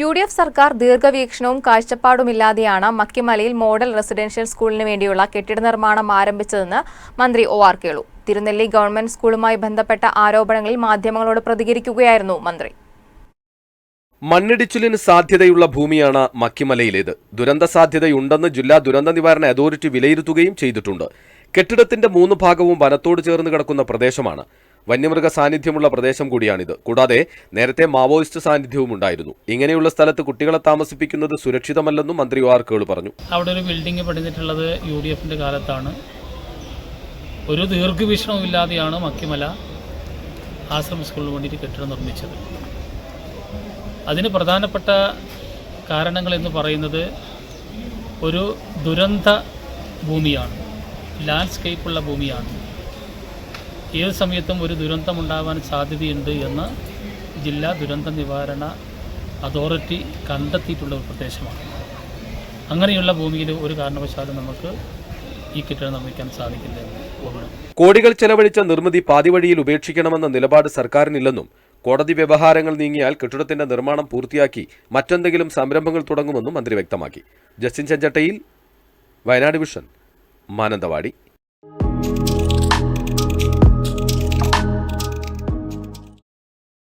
U D F സർക്കാർ ദീർഘവീക്ഷണവും കാഴ്ചപ്പാടുമില്ലാതെയാണ് മക്കിമലയിൽ model residential സ്കൂളിന് വേണ്ടിയുള്ള കെട്ടിട നിർമ്മാണം ആരംഭിച്ചതെന്ന് മന്ത്രി O R Kelu. Thirunelli government സ്കൂളുമായി ബന്ധപ്പെട്ട ആരോപണങ്ങളിൽ മാധ്യമങ്ങളോട് പ്രതികരിക്കുകയായിരുന്നു മന്ത്രി. മണ്ണിടിച്ചിലിന് സാധ്യതയുള്ള ഭൂമിയാണ് മക്കിമലയിലേത്. ദുരന്ത സാധ്യതയുണ്ടെന്ന് ജില്ലാ ദുരന്ത നിവാരണ അതോറിറ്റി വിലയിരുത്തുകയും ചെയ്തിട്ടുണ്ട്. കെട്ടിടത്തിന്റെ മൂന്ന് ഭാഗവും വനത്തോട് ചേർന്ന് കിടക്കുന്ന പ്രദേശമാണ്. വന്യമൃഗ സാന്നിധ്യമുള്ള പ്രദേശം കൂടിയാണിത്. കൂടാതെ നേരത്തെ മാവോയിസ്റ്റ് സാന്നിധ്യവും ഉണ്ടായിരുന്നു. ഇങ്ങനെയുള്ള സ്ഥലത്ത് കുട്ടികളെ താമസിപ്പിക്കുന്നത് സുരക്ഷിതമല്ലെന്നും മന്ത്രി വാർക്കുകൾ പറഞ്ഞു. അവിടെ ഒരു ബിൽഡിംഗ് പണിതിട്ടുള്ളത് യു ഡി എഫിന്റെ കാലത്താണ്. ഒരു ദീർഘവീക്ഷണവുമില്ലാതെയാണ് മക്കിമല ആശ്രമ സ്കൂളിന് വേണ്ടിയിട്ട് കെട്ടിടം നിർമ്മിച്ചത്. അതിന് പ്രധാനപ്പെട്ട കാരണങ്ങൾ എന്ന് പറയുന്നത് ഒരു ദുരന്ത ഭൂമിയാണ്. ലാൻഡ്സ്കേപ്പുള്ള ഭൂമിയാണ്. ഏത് സമയത്തും ഒരു ദുരന്തമുണ്ടാവാൻ സാധ്യതയുണ്ട് എന്ന് ജില്ലാ ദുരന്ത നിവാരണ അതോറിറ്റി കണ്ടെത്തിയിട്ടുള്ള ഒരു പ്രദേശമാണ്. അങ്ങനെയുള്ള ഭൂമിയിൽ ഒരു കാരണവശാലും നമുക്ക് ഈ കെട്ടിടം നിർമ്മിക്കാൻ സാധിക്കില്ല കോടികൾ ചെലവഴിച്ച നിർമ്മിതി പാതിവഴിയിൽ ഉപേക്ഷിക്കണമെന്ന നിലപാട് സർക്കാരിനില്ലെന്നും കോടതി വ്യവഹാരങ്ങൾ നീങ്ങിയാൽ കെട്ടിടത്തിന്റെ നിർമ്മാണം പൂർത്തിയാക്കി മറ്റെന്തെങ്കിലും സംരംഭങ്ങൾ തുടങ്ങുമെന്നും മന്ത്രി വ്യക്തമാക്കി. ജസ്റ്റിൻ ചെഞ്ചട്ടയിൽ വയനാട് വിഷൻ മാനന്തവാടി.